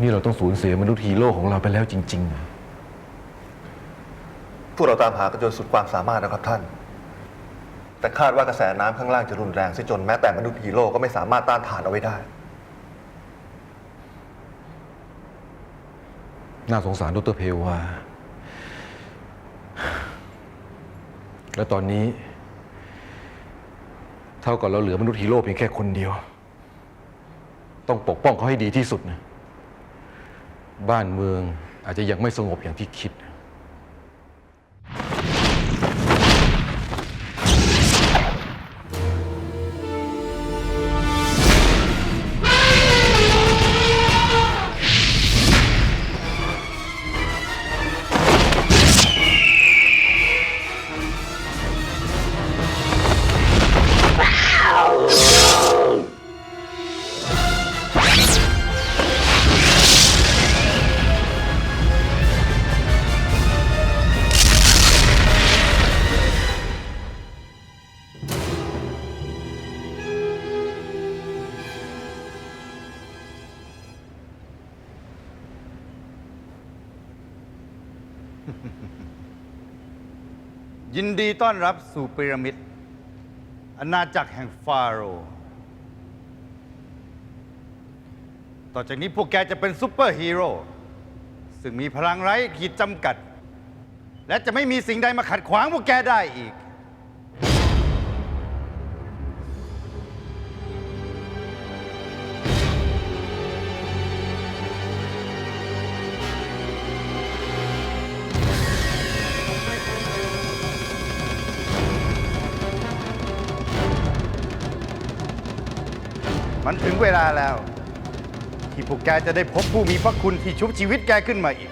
นี่เราต้องสูญเสียมนุษย์ฮีโร่ของเราไปแล้วจริงๆนะพวกเราตามหากันจนสุดความสามารถนะครับท่าน แต่คาดว่ากระแสน้ำข้างล่างจะรุนแรงซะจนแม้แต่มนุษย์ฮีโร่ก็ไม่สามารถต้านทานเอาไว้ได้ น่าสงสารดรเพลวาและตอนนี้ เท่ากับเราเหลือมนุษย์ฮีโร่เพียงแค่คนเดียว ต้องปกป้องเขาให้ดีที่สุดนะ บ้านเมืองอาจจะยังไม่สงบอย่างที่คิด ยินดีต้อนรับสู่พีระมิดอาณาจักรแห่งฟาโรห์ต่อจากนี้พวกแกจะเป็นซูเปอร์ฮีโร่ซึ่งมีพลังไร้ขีดจำกัด และจะไม่มีสิ่งใดมาขัดขวางพวกแกได้อีก มันถึงเวลาแล้ว ที่พวกแกจะได้พบผู้มีพระคุณที่ชุบชีวิตแกขึ้นมาอีก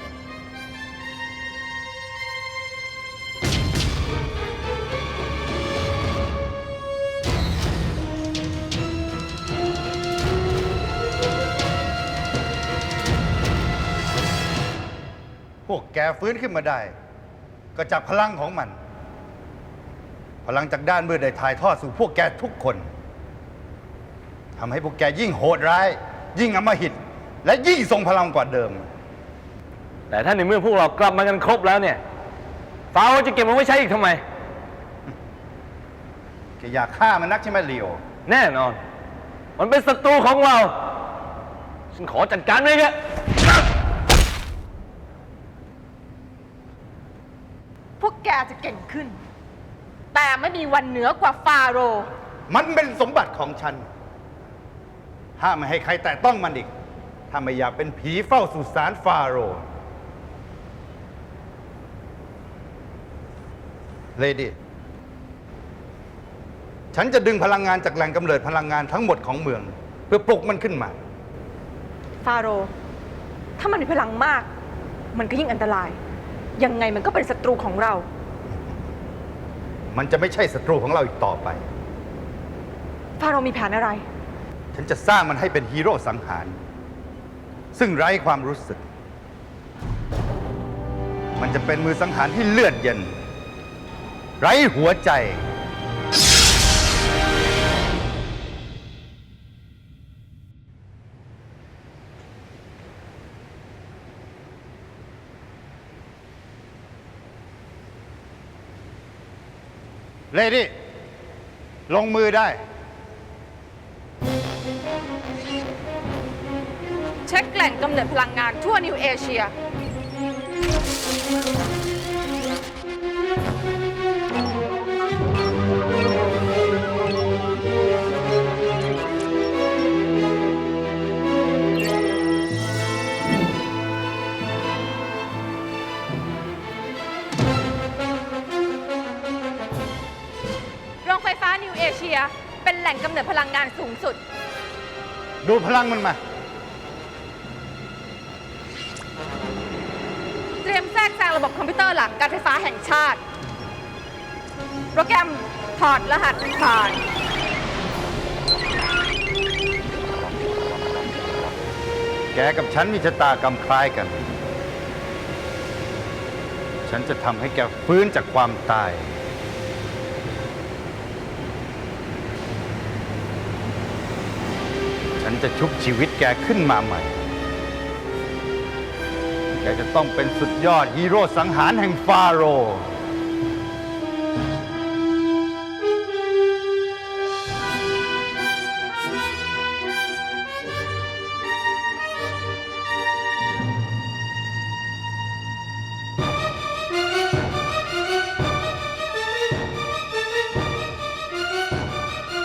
พวกแกฟื้นขึ้นมาได้ ก็จากพลังของมัน พลังจากด้านมืดได้ถ่ายทอดสู่พวกแกทุกคน ทำให้พวกแกยิ่งโหดร้าย ยิ่งอำมหิต และยิ่งทรงพลังกว่าเดิม แต่ถ้าในเมื่อพวกเรากลับมากันครบแล้วเนี่ยฟาโรห์จะเก็บมันไว้ใช้อีกทำไม แกอยากฆ่ามันนักใช่ไหมลีโอแน่นอน มันเป็นศัตรูของเรา ฉันขอจัดการมันเองอะพวกแกจะเก่งขึ้น แต่ไม่มีวันเหนือกว่าฟาโรห์ มันเป็นสมบัติของฉัน ห้ามไม่ให้ใครแตะต้องมันอีก ถ้าไม่อยากเป็นผีเฝ้าสุสานฟาโรห์เลดี้ฉันจะดึงพลังงานจากแหล่งกำเนิดพลังงานทั้งหมดของเมือง เพื่อปลุกมันขึ้นมา ฟาโรห์ถ้ามันมีพลังมาก มันก็ยิ่งอันตราย ยังไงมันก็เป็นศัตรูของเรา มันจะไม่ใช่ศัตรูของเราอีกต่อไป ฟาโรห์มีแผนอะไร ฉันจะสร้างมันให้เป็นฮีโร่สังหาร ซึ่งไร้ความรู้สึก มันจะเป็นมือสังหารที่เลือดเย็น ไร้หัวใจ เลดี้ ลงมือได้ แหล่งกำเนิดพลังงานทั่วนิวเอเชีย โรงไฟฟ้านิวเอเชีย เป็นแหล่งกำเนิดพลังงานสูงสุด ดูพลังมันมา บบคอมพิวเตอร์หลักการไฟฟ้าแห่งชาติ โปรแกรมถอดรหัสผ่าน แกกับฉันมีชะตากรรมคล้ายกัน ฉันจะทำให้แกฟื้นจากความตาย ฉันจะชุบชีวิตแกขึ้นมาใหม่ แกจะต้องเป็นสุดยอดฮีโร่สังหารแห่งฟาโร